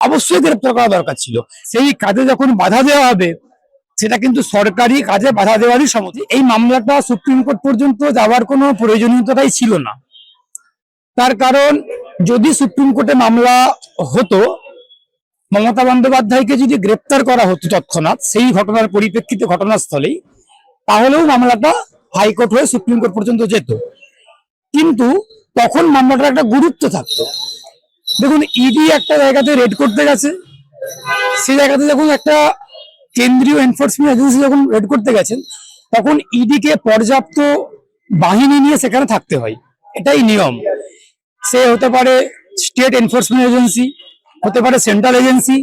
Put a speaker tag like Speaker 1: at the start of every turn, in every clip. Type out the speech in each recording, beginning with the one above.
Speaker 1: অবশ্যই গ্রেপ্তার করা দরকার ছিল। সেই কাজে যখন বাধা দেওয়া হবে, সেটা কিন্তু সরকারি কাজে বাধা দেওয়ারই সমতি এই মামলাটা সুপ্রিম কোর্ট পর্যন্ত যাওয়ার কোনো প্রয়োজনীয়তাই ছিল না। তার কারণ, যদি সুপ্রিম কোর্টে মামলা হতো, মমতা বন্দ্যোপাধ্যায়কে যদি গ্রেপ্তার করা হতো তৎক্ষণাৎ, সেই ঘটনার পরিপ্রেক্ষিতে ঘটনাস্থলেই, তাহলেও মামলাটা হাইকোর্ট হয়ে সুপ্রিম কোর্ট পর্যন্ত যেত। কিন্তু তখন মামলাটার একটা গুরুত্ব থাকতো। দেখুন ইডি একটা জায়গাতে রেড করতে গেছে। সেই জায়গাতে যখন একটা কেন্দ্রীয় এনফোর্সমেন্ট এজেন্সি যখন রেড করতে গেছেন, তখন ইডি কে পর্যাপ্ত বাহিনী নিয়ে সেখানে থাকতে হয়। এটাই নিয়ম। সে হতে পারে স্টেট এনফোর্সমেন্ট এজেন্সি হতে পারে সেন্ট্রাল এজেন্সি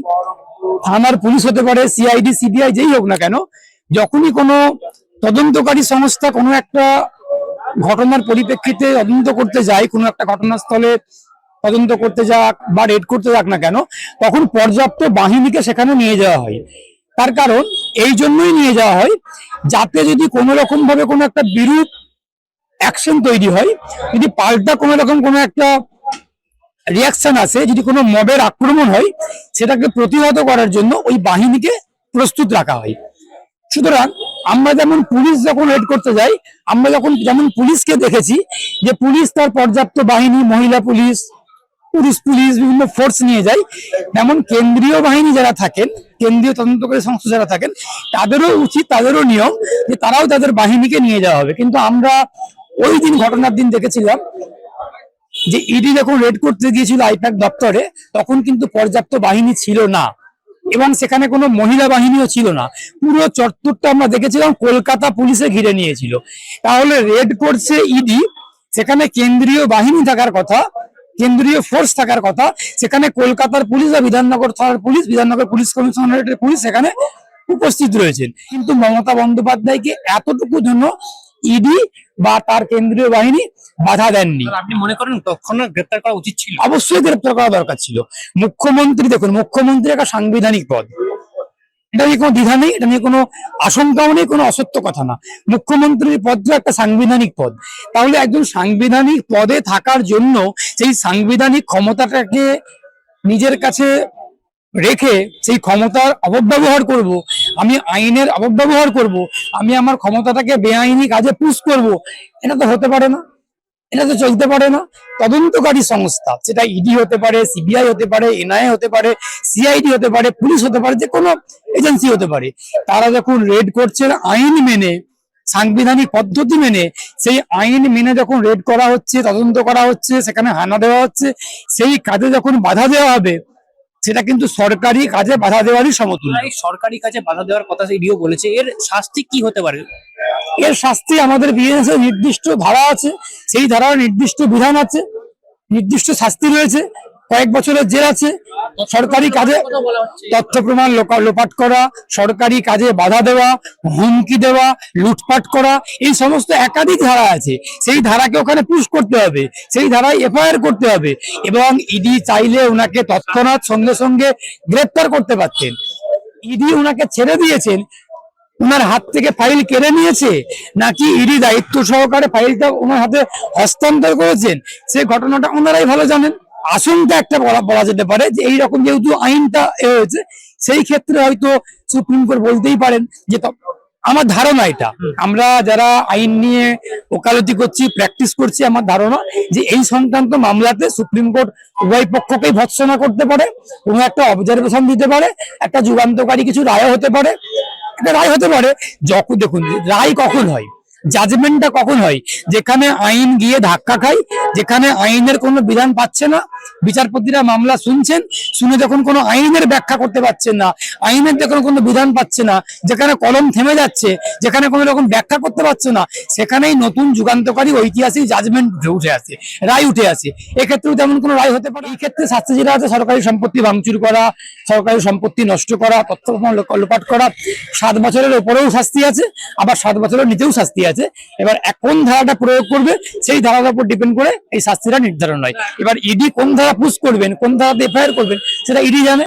Speaker 1: থানার পুলিশ হতে পারে সিআইডি সিবিআই যেই হোক না কেন, যখনই কোনো তদন্তকারী সংস্থা কোনো একটা ঘটনার পরিপ্রেক্ষিতে তদন্ত করতে যায়, কোনো একটা ঘটনাস্থলে তদন্ত করতে যাক বা রেড করতে যাক না কেন, তখন পর্যাপ্ত বাহিনীকে সেখানে নিয়ে যাওয়া হয়। তার কারণ, এই জন্যই নিয়ে যাওয়া হয় যাতে যদি কোনো রকম ভাবে কোনো একটা বিরূপ অ্যাকশন তৈরি হয়, যদি পাল্টা কোনো রকম কোনো একটা রিয়াকশন আসে, যদি কোনো মবের আক্রমণ হয়, সেটাকে প্রতিহত করার জন্য ওই বাহিনীকে প্রস্তুত রাখা হয়। সুতরাং, আমরা যেমন পুলিশ যখন রেড করতে যাই, আমরা যখন যেমন পুলিশকে দেখেছি যে পুলিশ তার পর্যাপ্ত বাহিনী, মহিলা পুলিশ পুরুষ পুলিশ বিভিন্ন ফোর্স নিয়ে যায়। তেমন কেন্দ্রীয় বাহিনী যারা থাকেন, কেন্দ্রীয় তদন্তকারী সংস্থা যারা থাকেন, তাদেরও উচিত, তাদেরও নিয়ম যে তারাও তাদের বাহিনীকে নিয়ে যাওয়া হবে। কিন্তু আমরা ওই দিন ঘটনার দিন দেখেছিলাম যে ইডি যখন রেড করতে গিয়েছিল আইপ্যাক দপ্তরে, তখন কিন্তু পর্যাপ্ত বাহিনী ছিল না। এবং সেখানে কোনো মহিলা বাহিনীও ছিল না। পুরো চত্বরটা আমরা দেখেছিলাম কলকাতা পুলিশে ঘিরে নিয়েছিল। তাহলে রেড করছে ইডি সেখানে কেন্দ্রীয় বাহিনী থাকার কথা কেন্দ্রীয় ফোর্স থাকার কথা সেখানে কলকাতার পুলিশ বা বিধাননগর থানার পুলিশ বিধাননগর পুলিশ কমিশনারেটের পুলিশ সেখানে উপস্থিত রয়েছেন। কিন্তু মমতা বন্দ্যোপাধ্যায়কে এতটুকু জন্য ইডি বা তার কেন্দ্রীয় বাহিনী বাধা দেননি।
Speaker 2: আপনি মনে করেন তৎক্ষণাৎ গ্রেপ্তার করা উচিত ছিল?
Speaker 1: অবশ্যই গ্রেপ্তার করা দরকার ছিল। মুখ্যমন্ত্রী দেখুন মুখ্যমন্ত্রী একটা সাংবিধানিক পদ। এটা নিয়ে কোনো দ্বিধা নেই, এটা নিয়ে কোনো আশঙ্কাও নেই, কোনো অসত্য কথা না। মুখ্যমন্ত্রীর পদটা একটা সাংবিধানিক পদ। তাহলে একজন সাংবিধানিক পদে থাকার জন্য সেই সাংবিধানিক ক্ষমতাটাকে নিজের কাছে রেখে সেই ক্ষমতার অপব্যবহার করব, আমি আইনের অপব্যবহার করব, আমি আমার ক্ষমতাটাকে বেআইনি কাজে পুশ করব, এটা তো হতে পারে না। এটা তো চলতে পারে না। তদন্তকারী সংস্থা, সেটা ইডি হতে পারে সিবিআই হতে পারে এনআইএ হতে পারে সিআইডি হতে পারে, পুলিশ হতে পারে যে কোনো এজেন্সি হতে পারে। তারা যখন রেড করছে, আইন মেনে, সাংবিধানিক পদ্ধতি মেনে, সেই আইন মেনে যখন রেড করা হচ্ছে, তদন্ত করা হচ্ছে, সেখানে হানা দেওয়া হচ্ছে, সেই কাজে যখন বাধা দেওয়া হবে, সেটা কিন্তু সরকারি কাজে বাধা দেওয়ারই সমতুল্য।
Speaker 2: সরকারি কাজে বাধা দেওয়ার কথা ইডিও বলেছে। এর শাস্তি কি হতে পারে?
Speaker 1: এর শাস্তি আমাদের বিএনএস এর নির্দিষ্ট ধারা আছে, সেই ধারার নির্দিষ্ট বিধান আছে, নির্দিষ্ট শাস্তি রয়েছে, কয়েক বছরের জেল আছে, সরকারি কাজে তথ্য প্রমাণ লোপাট করা, সরকারি কাজে বাধা দেওয়া, হুমকি দেওয়া, লুটপাট করা, এই সমস্ত একাধিক ধারা আছে। সেই ধারাকে ওখানে পুশ করতে হবে, সেই ধারায় এফআইআর করতে হবে, এবং ইডি চাইলে ওনাকে তৎক্ষণাৎ সঙ্গে সঙ্গে গ্রেপ্তার করতে পারতেন। ইডি ওনাকে ছেড়ে দিয়েছেন ওনার হাত থেকে ফাইল কেড়ে নিয়েছে? নাকি ইডি দায়িত্ব সহকারে ফাইলটা ওনার হাতে হস্তান্তর করেছেন? সেই ঘটনাটা ওনারাই ভালো জানেন। আশঙ্কা একটা বলা বলা যেতে পারে যে এইরকম যেহেতু আইনটা এ হয়েছে, সেই ক্ষেত্রে হয়তো সুপ্রিম কোর্ট বলতেই পারেন যে আমার ধারণা এটা। আমরা যারা আইন নিয়ে ওকালতি করছি, প্র্যাকটিস করছি, আমার ধারণা যে এই সংক্রান্ত মামলাতে সুপ্রিম কোর্ট উভয় পক্ষকেই ভৎসনা করতে পারে, কোনো একটা অবজারভেশন দিতে পারে, একটা যুগান্তকারী কিছু রায় হতে পারে। একটা রায় হতে পারে। যখন দেখুন রায় কখন হয়? জাজমেন্টটা কখন হয়? যেখানে আইন গিয়ে ধাক্কা খায়, যেখানে আইনের কোনো বিধান পাচ্ছে না, বিচারপতিরা মামলা শুনছেন, শুনে যখন কোনো আইনের ব্যাখ্যা করতে পারছেন না, আইনের যখন কোনো বিধান পাচ্ছে না, যেখানে কলম থেমে যাচ্ছে, যেখানে কোনো রকম ব্যাখ্যা করতে পারছে না, সেখানেই নতুন যুগান্তকারী ঐতিহাসিক জাজমেন্ট উঠে আসে, রায় উঠে আসে। এক্ষেত্রেও তেমন কোনো রায় হতে পারে? এই ক্ষেত্রে শাস্তি যেটা আছে, সরকারি সম্পত্তি ভাঙচুর করা, সরকারি সম্পত্তি নষ্ট করা, তথ্য লোপাট করা, সাত বছরের ওপরেও শাস্তি আছে, আবার সাত বছরের নিচেও শাস্তি আছে। এবার এখন কোন ধারাটা প্রয়োগ করবে, সেই ধারার উপর ডিপেন্ড করে এই শাস্তিটা নির্ধারণ হয়। এবার ইডি কোন ধারা পুশ করবেন, কোন ধারাতে এফআইআর করবেন, সেটা ইডি জানে।